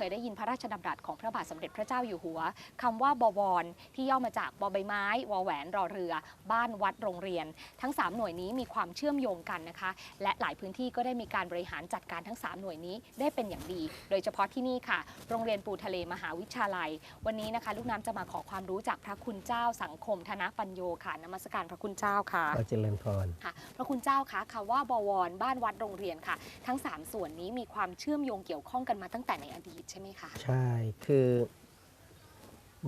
เคยได้ยินพระราชดำรัสของพระบาทสมเด็จพระเจ้าอยู่หัวคำว่าบวร ที่ย่อมาจากบอใบไม้วอแหวนรอเรือ บ้านวัดโรงเรียน ทั้ง 3 หน่วยนี้มีความเชื่อมโยงกันนะคะ และหลายพื้นที่ก็ได้มีการบริหารจัดการทั้ง 3 หน่วยนี้ได้เป็นอย่างดี โดยเฉพาะที่นี่ค่ะ โรงเรียนปูทะเลมหาวิทยาลัย วันนี้นะคะ ลูกน้ำจะมาขอความรู้จากพระคุณเจ้าสังคมธนปัญโยค่ะนมัสการพระคุณเจ้าค่ะก็เจริญพรค่ะ พระคุณเจ้าคะคำว่าบวร บ้านวัดโรงเรียนค่ะ ทั้ง 3 ส่วนนี้มีความเชื่อมโยงเกี่ยวข้องกันมาตั้งแต่ในอดีตใช่ไหมคะ ใช่คือ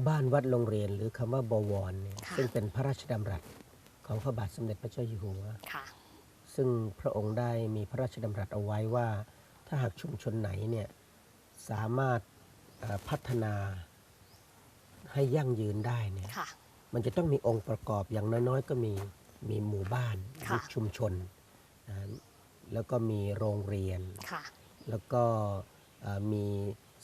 บ้านวัดโรงเรียนหรือคำว่าบวรเนี่ยค่ะ ซึ่งเป็นพระราชดำรัสของพระบาทสมเด็จพระเจ้าอยู่หัว ค่ะซึ่งพระองค์ได้มีพระราชดำรัสเอาไว้ว่า ถ้าหากชุมชนไหนเนี่ยสามารถเอ่อพัฒนาให้ยั่งยืนได้เนี่ยค่ะ มันจะต้องมีองค์ประกอบอย่างน้อยๆ ก็มีมีหมู่บ้านค่ะมีชุมชนนะแล้วก็มีโรงเรียน ค่ะ แล้วก็เอ่อมี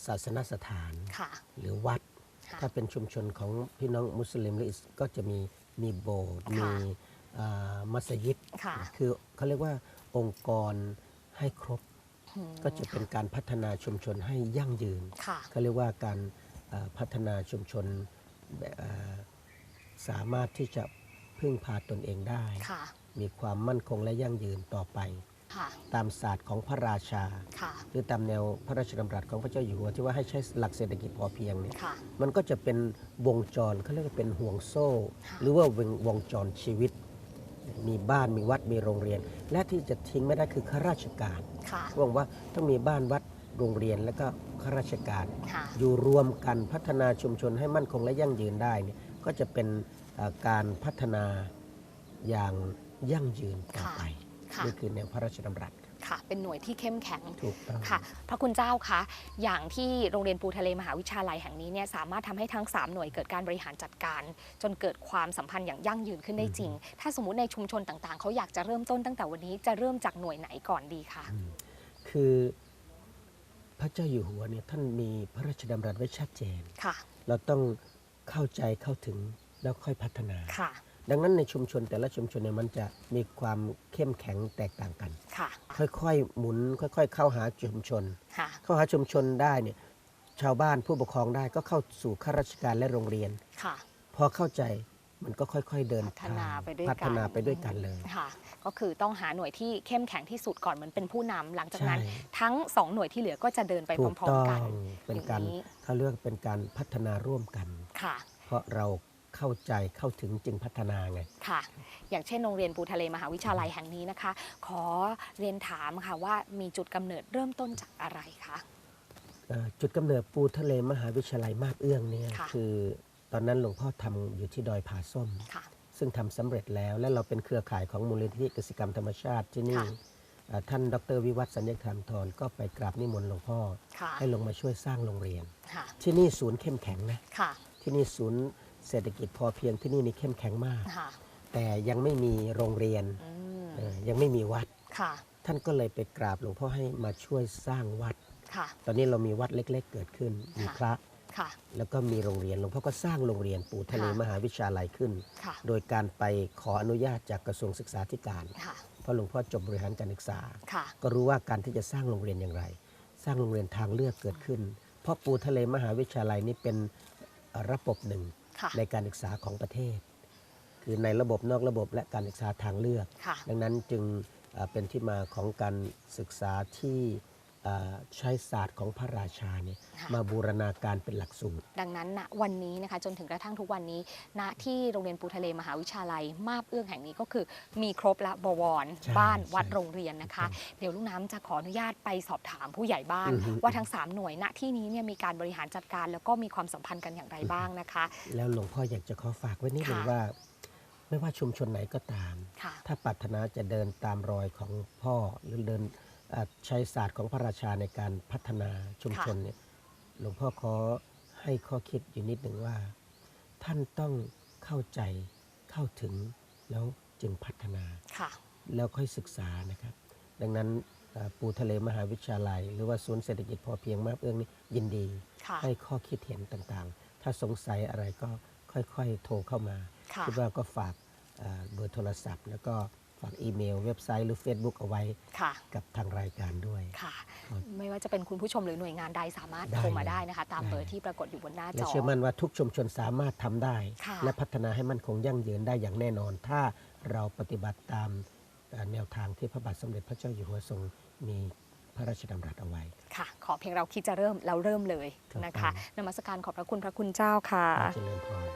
ศาสนสถาน ค่ะ หรือวัดค่ะถ้าเป็นชุมชนของพี่น้องมุสลิมหรืออิสก็จะมีมีโบสถ์ค่ะมีเอ่อมัสยิดค่ะคือเขาเรียกว่าองค์กรให้ครบ อืม ก็จะเป็นการพัฒนาชุมชนให้ยั่งยืน ค่ะ เขาเรียกว่าการเอ่อพัฒนาชุมชนแบบเอ่อสามารถที่จะพึ่งพาตนเองได้ ค่ะ มีความมั่นคงและยั่งยืนต่อไปค่ะ ตามศาสตร์ของพระราชาค่ะหรือตามแนวพระราชดำรัสของพระเจ้าอยู่หัวที่ว่าให้ใช้หลักเศรษฐกิจพอเพียงเนี่ยค่ะมันก็จะเป็นวงจรเขาเรียกว่าเป็นห่วงโซ่ค่ะหรือว่าวงวงจรชีวิต มีบ้านมีวัดมีโรงเรียน และที่จะทิ้งไม่ได้คือข้าราชการค่ะหวังว่าต้องมีบ้านวัดโรงเรียนและก็ข้าราชการค่ะอยู่รวมกันพัฒนาชุมชนให้มั่นคงและยั่งยืนได้เนี่ยก็จะเป็นเอ่อการพัฒนาอย่างยั่งยืนต่อไป ค่ะ นี่คือแนวพระราชดำรัส ค่ะ เป็นหน่วยที่เข้มแข็ง ถูกต้อง ค่ะ พระคุณเจ้าคะ อย่างที่โรงเรียนปูทะเลมหาวิทยาลัยแห่งนี้เนี่ยสามารถทำให้ทั้ง 3 หน่วยเกิดการบริหารจัดการ จนเกิดความสัมพันธ์อย่างยั่งยืนขึ้นได้จริง ถ้าสมมุติในชุมชนต่างๆ เขาอยากจะเริ่มต้นตั้งแต่วันนี้จะเริ่มจากหน่วยไหนก่อนดีคะคือพระเจ้าอยู่หัวเนี่ยท่านมีพระราชดำรัสไว้ชัดเจน ค่ะ เราต้องเข้าใจเข้าถึงแล้วค่อยพัฒนา ค่ะ ดังนั้นในชุมชนแต่ละชุมชนเนี่ยมันจะมีความเข้มแข็งแตกต่างกัน ค่ะ ค่อยๆหมุนค่อย ๆ เข้าหาชุมชน ค่ะ เข้าหาชุมชนได้เนี่ยชาวบ้านผู้ปกครองได้ก็เข้าสู่ข้าราชการและโรงเรียน ค่ะ พอเข้าใจมันก็ค่อย ๆ เดินพัฒทางนาไปด้วยกัน พัฒนาไปด้วยกันเลย ค่ะ ก็คือต้องหาหน่วยที่เข้มแข็งที่สุดก่อนเหมือนเป็นผู้นำหลังจากนั้น ใช่ ทั้ง2หน่วยที่เหลือก็จะเดินไปพถูกร้อม ต้องๆ กันเป็นการอย่างนี้ เขาเรียกว่าเป็นการพัฒนาร่วมกัน ค่ะ เพราะเรา เข้าใจเข้าถึงจึงพัฒนาไง ค่ะ อย่างเช่นโรงเรียนปูทะเลมหาวิทยาลัยแห่งนี้นะคะ ขอเรียนถามค่ะว่ามีจุดกำเนิดเริ่มต้นจากอะไรคะ เอ่อจุดกำเนิดปูทะเลมหาวิทยาลัยมาบเอื้องเนี่ยค่ะ คือตอนนั้นหลวงพ่อทำอยู่ที่ดอยผาส้ม ค่ะ ซึ่งทำสำเร็จแล้วและเราเป็นเครือข่ายของมูลนิธิกสิกรรมธรรมชาติที่นี่ค่ะ เอ่อท่านดรวิวัฒน์สัญญาธรรมทรก็ไปกราบนิมนต์หลวงพ่อ ค่ะให้ลงมาช่วยสร้างโรงเรียน ค่ะที่นี่ศูนย์เข้มแข็งนะ ค่ะ ที่นี่ศูนย์ เศรษฐกิจพอเพียงที่นี่นี่เข้มแข็งมาก ค่ะแต่ยังไม่มีโรงเรียนอืมเอ่อยังไม่มีวัด ค่ะ ท่านก็เลยไปกราบหลวงพ่อให้มาช่วยสร้างวัด ค่ะ ตอนนี้เรามีวัดเล็ก ๆ เกิดขึ้น มีค่ะพระค่ะ แล้วก็มีโรงเรียนหลวงพ่อก็สร้างโรงเรียนปู่ทะเลค่ะ มหาวิทยาลัยขึ้น ค่ะ โดยการไปขออนุญาตจากกระทรวงศึกษาธิการ ค่ะ เพราะหลวงพ่อจบบริหารการศึกษา ค่ะ ก็รู้ว่าการที่จะสร้างโรงเรียนอย่างไร สร้างโรงเรียนทางเลือกเกิดขึ้น เพราะปู่ทะเลมหาวิทยาลัยนี้เป็นเอ่อระบบหนึ่งค่ะ ในการศึกษาของประเทศ คือในระบบนอกระบบและการศึกษาทางเลือกค่ะดังนั้นจึงเอ่อเป็นที่มาของการศึกษาที่เอ่อ ใช้ศาสตร์ของพระราชาเนี่ยค่ะมาบูรณาการเป็นหลักสูตร ดังนั้นณวันนี้นะคะจนถึงกระทั่งทุกวันนี้ ณที่โรงเรียนปูทะเลมหาวิทยาลัย มาบเอื้องแห่งนี้ก็คือ มีครบและบวรใช่บ้านวัดใช่โรงเรียนนะคะถูกต้เดี๋ยวลูกน้ำจะขออนุญาตไปสอบถามผู้ใหญ่บ้านอือฮึว่าทั้ง 3 หน่วยณที่นี้เนี่ยมีการบริหารจัดการ แล้วก็มีความสัมพันธ์กันอย่างไรบ้างนะคะ แล้วหลวงพ่ออยากจะขอฝากไว้นิดหนึ่งค่ะว่าไม่ว่าชุมชนไหนก็ตามค่ะถ้าปรารถนาจะเดินตามรอยของพ่อหรือเดินเอ่อ ใช้ศาสตร์ของพระราชาในการพัฒนาชุมชนเนี่ยหลวงพ่อขอให้ข้อคิดอยู่นิดหนึ่งว่า ท่านต้องเข้าใจเข้าถึงแล้วจึงพัฒนาค่ะแล้วค่อยศึกษานะครับ ดังนั้นเอ่อปูทะเลมหาวิทยาลัย หรือว่าศูนย์เศรษฐกิจพอเพียงมาบเอื้องนี้ยินดีค่ะให้ข้อคิดเห็นต่างๆ ถ้าสงสัยอะไรก็ค่อยๆ โทรเข้ามาค่ะคิดว่าก็ฝากเอ่อเบอร์โทรศัพท์ แล้วก็ ฝากอีเมล เว็บไซต์หรือ Facebook เอาไว้ค่ะ กับทางรายการด้วย ค่ะ ครับไม่ว่าจะเป็นคุณผู้ชมหรือหน่วยงานใดสามารถได้โทรมาเลยได้นะคะ ตามได้ เบอร์ที่ปรากฏอยู่บนหน้าจและอ เชื่อมั่นว่าทุกชุมชนสามารถทำได้ ค่ะ และพัฒนาให้มั่นคงยั่งยืนได้อย่างแน่นอน ถ้าเราปฏิบัติตามเอ่อแนวทางที่พระบาทสมเด็จพระเจ้าอยู่หัวทรงมีพระราชดำรัสเอาไว้ ค่ะ ขอเพียงเราคิดจะเริ่มเราเริ่มเลยครับนะคะผม นมัสการขอบพระคุณพระคุณเจ้าค่ะ เจริญพร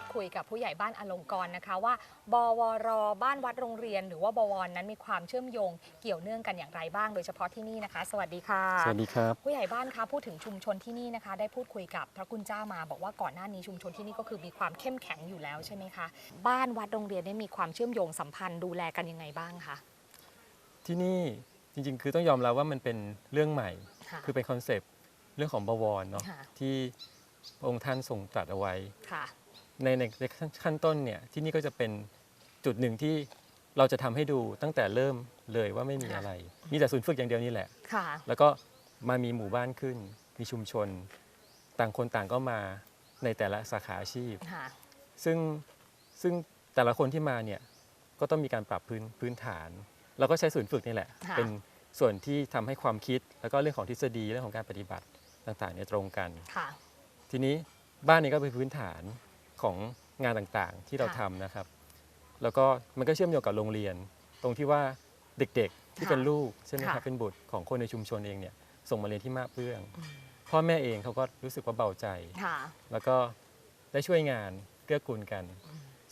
ดคุยกับผู้ใหญ่บ้านอลงกรณ์นะคะ ว่า บวร บ้านวัดโรงเรียน หรือว่าบวรนั้นมีความเชื่อมโยงเกี่ยวเนื่องกันอย่างไรบ้าง โดยเฉพาะที่นี่นะคะ สวัสดีค่ะ สวัสดีครับ ผู้ใหญ่บ้านคะพูดถึงชุมชนที่นี่นะคะ ได้พูดคุยกับพระคุณเจ้ามา บอกว่าก่อนหน้านี้ชุมชนที่นี่ก็คือมีความเข้มแข็งอยู่แล้วใช่ไหมคะบ้านวัดโรงเรียนได้มีความเชื่อมโยงสัมพันธ์ดูแลกันยังไงบ้างคะที่นี่จริงๆ คือต้องยอมรับว่ามันเป็นเรื่องใหม่ค่ะคือเป็นคอนเซปต์เรื่องของบวรเนาะค่ะที่พระองค์ท่านทรงตรัสเอาไว้ค่ะ ในในในขั้นต้นเนี่ยที่นี่ก็จะเป็นจุดหนึ่งที่เราจะทำให้ดูตั้งแต่เริ่มเลยว่าไม่มีค่ะอะไร มีแต่ศูนย์ฝึกอย่างเดียวนี่แหละค่ะ แล้วก็มามีหมู่บ้านขึ้น มีชุมชน ต่างคนต่างก็มาในแต่ละสาขาอาชีพค่ะซึ่งซึ่งแต่ละคนที่มาเนี่ยก็ต้องมีการปรับพื้นพื้นฐานเราก็ใช้ศูนย์ฝึกนี่แหละค่ะเป็นส่วนที่ทำให้ความคิด แล้วก็เรื่องของทฤษฎีเรื่องของการปฏิบัติต่างๆเนี่ยตรงกันค่ะทีนี้บ้านนี้ก็เป็นพื้นฐาน ของงานต่างๆ ที่เราค่ะทำนะครับ แล้วก็มันก็เชื่อมโยงกับโรงเรียน ตรงที่ว่าเด็กๆที่ค่ะเป็นลูกใช่ไหมครัค่ะ บเป็นบุตรของคนในชุมชนเองเนี่ยส่งมาเรียนที่มาบเบื้องอืมพ่อแม่เองเขาก็รู้สึกว่าเบาใจ ค่ะ แล้วก็ได้ช่วยงานเกื้อกูลกัน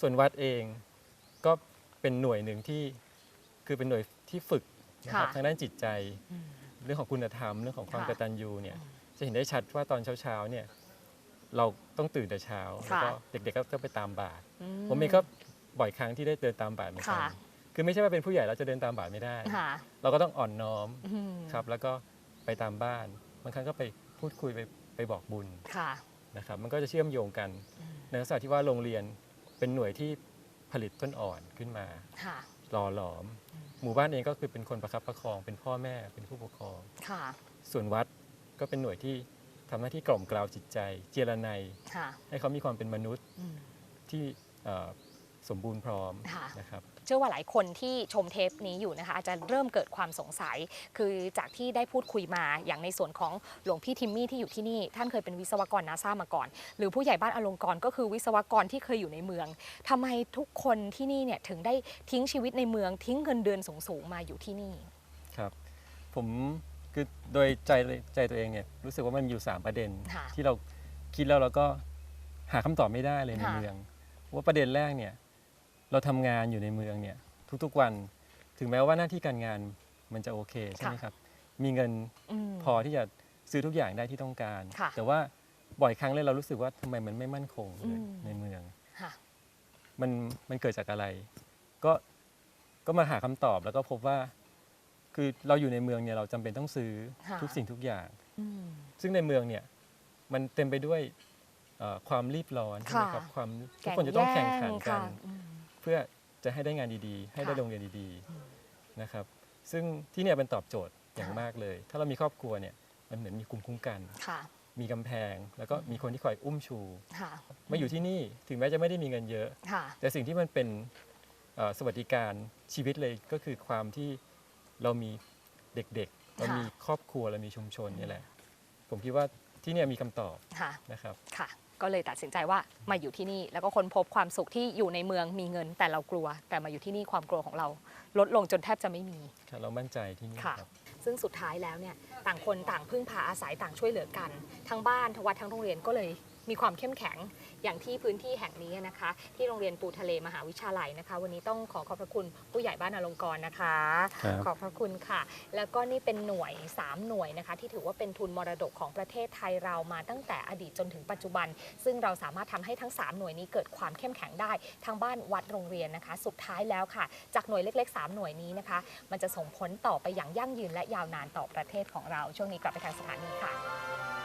ส่วนวัดเองก็เป็นหน่วยหนึ่งที่คือเป็นหน่วยที่ฝึกนะครับค่ะทางด้านจิตใจอืมเรื่องของคุณธรรม เรื่องของความค่ะกตัญญูเนี่ยจะเห็นได้ชัดว่าตอนเช้าๆเนี่ย เราต้องตื่นแต่เช้าแล้วก็ค่ะเด็กๆก็ต้องไปตามบาตรอืผมเองก็บ่อยครั้งที่ได้เดินตามบาตรเหมือนกันค่ะคือไม่ใช่ว่าเป็นผู้ใหญ่เราจะเดินตามบาตรไม่ได้ค่ะเราก็ต้องอ่อนน้อมอืมครับ แล้วก็ไปตามบ้านบางครั้งก็ไปพูดคุยไปไปบอกบุญค่ะนะครับ มันก็จะเชื่อมโยงกันอืมในลักษณะที่ว่าโรงเรียนเป็นหน่วยที่ผลิตต้นอ่อนขึ้นมาค่ะหล่อหลอม หมู่บ้านเองก็คือเป็นคนประคับประคอง เป็นพ่อแม่เป็นผู้ปกครองค่ะส่วนวัดก็เป็นหน่วยที่ ทำหน้าที่กล่อมกล่าวจิตใจ เจรไนยค่ะให้เขามีความเป็นมนุษย์อืมที่เอ่อสมบูรณ์พร้อมค่ะนะครับเชื่อว่าหลายคนที่ชมเทปนี้อยู่นะคะ อาจจะเริ่มเกิดความสงสัย คือจากที่ได้พูดคุยมาอย่างในส่วนของหลวงพี่ทิมมี่ที่อยู่ที่นี่ ท่านเคยเป็นวิศวกรนาซามาก่อน หรือผู้ใหญ่บ้านอลงกรณ์ก็คือวิศวกรที่เคยอยู่ในเมืองทำไมทุกคนที่นี่เนี่ยถึงได้ทิ้งชีวิตในเมืองทิ้งเงินเดือนสูงๆมาอยู่ที่นี่ครับ ผม คือโดยใจใจตัวเองเนี่ยรู้สึกว่ามันมีอยู่ 3 ประเด็น ค่ะที่เราคิดแล้วเราก็หาคำตอบไม่ได้เลยในค่ะ เมือง ว่าประเด็นแรกเนี่ยเราทำงานอยู่ในเมืองเนี่ยทุกๆวันถึงแม้ว่าหน้าที่การงานมันจะโอเคใช่ไหมครับมีเงินมพอที่จะซื้อทุกอย่างได้ที่ต้องการ ค่ะแต่ว่าบ่อยครั้งเลยเรารู้สึกว่าทำไมมันไม่มั่นคงเลยอืม ในเมือง ค่ะ มันมันเกิดจากอะไร ก็ก็มาหาคำตอบแล้วก็พบว่า คือเราอยู่ในเมืองเนี่ยเราจำเป็นต้องซื้อค่ะ ทุกสิ่งทุกอย่าง อืม ซึ่งในเมืองเนี่ยมันเต็มไปด้วยเอ่อความรีบร้อนใช่ไหมครับค่ะความทุกคนจะต้องแข่งขันกันค่ะอืม เพื่อจะให้ได้งานดีๆ ให้ได้ค่ะ โรงเรียนดีอืมๆนะครับ ซึ่งที่เนี่ยเป็นตอบโจทย์อย่างค่ะมากเลย ถ้าเรามีครอบครัวเนี่ยมันเหมือนมีกลุ่มคุ้มกัน ค่ะมีกำแพง แล้วก็มีคนที่คอยอุ้มชู ค่ะมาอยู่ที่นี่ถึงแม้จะไม่ได้มีเงินเยอะ ค่ะ แต่สิ่งที่มันเป็นเอ่อสวัสดิการชีวิตเลยก็คือความที่ เรามีเด็กๆ เรามีครอบครัวเรามีชุมชนนี่แหละ ผมคิดว่าที่เนี่ยมีคำตอบค่ะนะครับ ค่ะ ก็เลยตัดสินใจว่ามาอยู่ที่นี่ แล้วก็ค้นพบความสุขที่อยู่ในเมืองมีเงินแต่เรากลัว แต่มาอยู่ที่นี่ความกลัวของเรา ลดลงจนแทบจะไม่มี ค่ะเรามั่นใจที่นี่ค่ะ ครับซึ่งสุดท้ายแล้วเนี่ยต่างคนต่างพึ่งพาอาศัยต่างช่วยเหลือกัน ทั้งบ้านทั้งวัดทั้งโรงเรียนก็เลย มีความเข้มแข็งอย่างที่พื้นที่แห่งนี้นะคะ ที่โรงเรียนปูทะเลมหาวิทยาลัยนะคะ วันนี้ต้องขอขอบพระคุณผู้ใหญ่บ้านอลงกรณ์นะคะครับขอบพระคุณค่ะ แล้วก็นี่เป็นหน่วย 3 หน่วยนะคะ ที่ถือว่าเป็นทุนมรดกของประเทศไทยเรามาตั้งแต่อดีตจนถึงปัจจุบัน ซึ่งเราสามารถทำให้ทั้ง 3 หน่วยนี้เกิดความเข้มแข็งได้ทั้งบ้านวัดโรงเรียนนะคะ สุดท้ายแล้วค่ะ จากหน่วยเล็ก ๆ 3 หน่วยนี้นะคะ มันจะส่งผลต่อไปอย่างยั่งยืนและยาวนานต่อประเทศของเราช่วงนี้กลับไปทางสถานีค่ะ